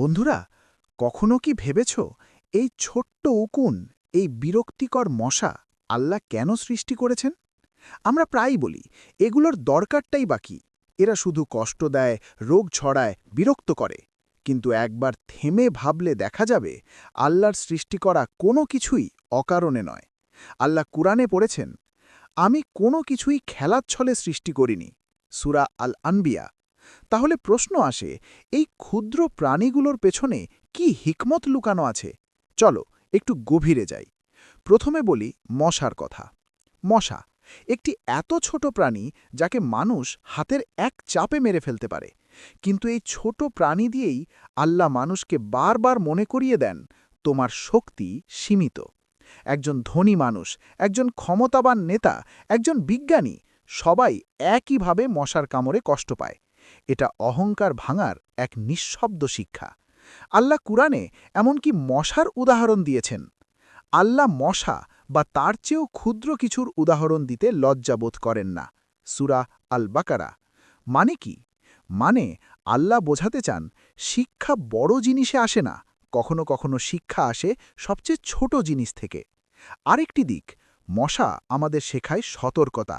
বন্ধুরা, কখনো কি ভেবেছ এই ছোট্ট উকুন, এই বিরক্তিকর মশা আল্লাহ কেন সৃষ্টি করেছেন? আমরা প্রায়ই বলি, এগুলোর দরকারটাই বাকি এরা শুধু কষ্ট দেয়, রোগ ছড়ায়, বিরক্ত করে। কিন্তু একবার থেমে ভাবলে দেখা যাবে, আল্লাহর সৃষ্টি করা কোনো কিছুই অকারণে নয়। আল্লাহ কুরআনে পড়েছেন, আমি কোনো কিছুই খেলার ছলে সৃষ্টি করিনি। সুরা আল আনবিয়া তাহলে প্রশ্ন আসে, এই ক্ষুদ্র প্রাণীগুলোর পেছনে কি হিকমত লুকানো আছে? চলো, একটু গভীরে যাই। প্রথমে বলি মশার কথা। মশা, একটি এত ছোট প্রাণী যাকে মানুষ হাতের এক চাপে মেরে ফেলতে পারে। কিন্তু এই ছোট প্রাণী দিয়েই আল্লাহ মানুষকে বারবার মনে করিয়ে দেন, তোমার শক্তি সীমিত। একজন ধনী মানুষ, একজন ক্ষমতাবান নেতা, একজন বিজ্ঞানী, সবাই একইভাবে মশার কামড়ে কষ্ট পায়। এটা অহংকার ভাঙার এক নিঃশব্দ শিক্ষা। আল্লাহ কুরআনে এমনকি মশার উদাহরণ দিয়েছেন। আল্লাহ মশা বা তার চেয়েও ক্ষুদ্র কিছুর উদাহরণ দিতে লজ্জাবোধ করেন না। সুরা আল বাকারা মানে কি? মানে আল্লাহ বোঝাতে চান, শিক্ষা বড় জিনিসে আসে না, কখনো কখনো শিক্ষা আসে সবচেয়ে ছোট জিনিস থেকে। আরেকটি দিক, মশা আমাদের শেখায় সতর্কতা,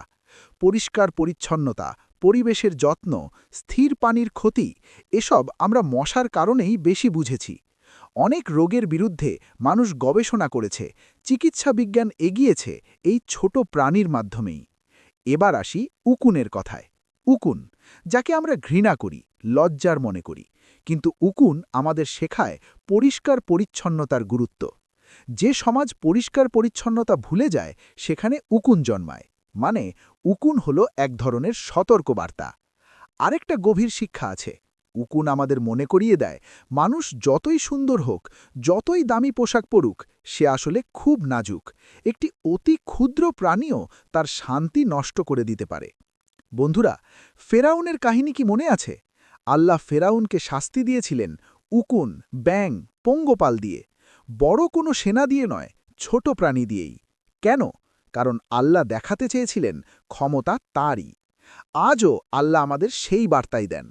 পরিষ্কার পরিচ্ছন্নতা পরিবেশের যত্ন, স্থির পানির ক্ষতি, এসব আমরা মশার কারণেই বেশি বুঝেছি। অনেক রোগের বিরুদ্ধে মানুষ গবেষণা করেছে, চিকিৎসা বিজ্ঞান এগিয়েছে এই ছোট প্রাণীর মাধ্যমেই। এবার আসি উকুনের কথায়। উকুন, যাকে আমরা ঘৃণা করি, লজ্জার মনে করি, কিন্তু উকুন আমাদের শেখায় পরিষ্কার পরিচ্ছন্নতার গুরুত্ব। যে সমাজ পরিষ্কার পরিচ্ছন্নতা ভুলে যায়, সেখানে উকুন জন্মায়। মানে উকুন হল এক ধরনের সতর্কবার্তা। আরেকটা গভীর শিক্ষা আছে। উকুন আমাদের মনে করিয়ে দেয়, মানুষ যতই সুন্দর হোক, যতই দামি পোশাক পরুক, সে আসলে খুব নাজুক। একটি অতি ক্ষুদ্র প্রাণীও তার শান্তি নষ্ট করে দিতে পারে। বন্ধুরা, ফেরাউনের কাহিনী কি মনে আছে? আল্লাহ ফেরাউনকে শাস্তি দিয়েছিলেন উকুন ব্যাং পঙ্গপাল দিয়ে। বড় কোনো সেনা দিয়ে নয়, ছোট প্রাণী দিয়েই। কেন? কারণ আল্লাহ দেখাতে চেয়েছিলেন ক্ষমতা তারই। আজও আল্লাহ আমাদের সেই বার্তাই দেন।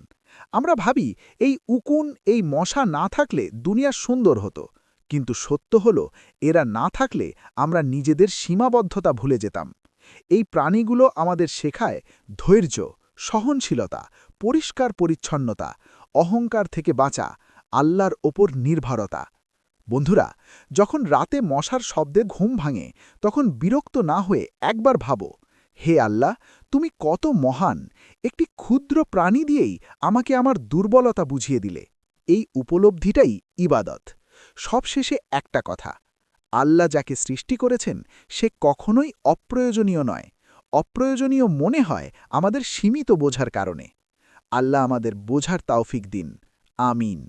আমরা ভাবি, এই উকুন, এই মশা না থাকলে দুনিয়া সুন্দর হতো। কিন্তু সত্য হল, এরা না থাকলে আমরা নিজেদের সীমাবদ্ধতা ভুলে যেতাম। এই প্রাণীগুলো আমাদের শেখায় ধৈর্য, সহনশীলতা, পরিষ্কার পরিচ্ছন্নতা, অহংকার থেকে বাঁচা, আল্লাহর ওপর নির্ভরতা। বন্ধুরা, যখন রাতে মশার শব্দে ঘুম ভাঙে, তখন বিরক্ত না হয়ে একবার ভাবো, হে আল্লাহ, তুমি কত মহান, একটি ক্ষুদ্র প্রাণী দিয়েই আমাকে আমার দুর্বলতা বুঝিয়ে দিলে। এই উপলব্ধিটাই ইবাদত। সবশেষে একটা কথা, আল্লাহ যাকে সৃষ্টি করেছেন, সে কখনোই অপ্রয়োজনীয় নয়। অপ্রয়োজনীয় মনে হয় আমাদের সীমিত বোঝার কারণে। আল্লাহ আমাদের বোঝার তাওফিক দিন। আমিন।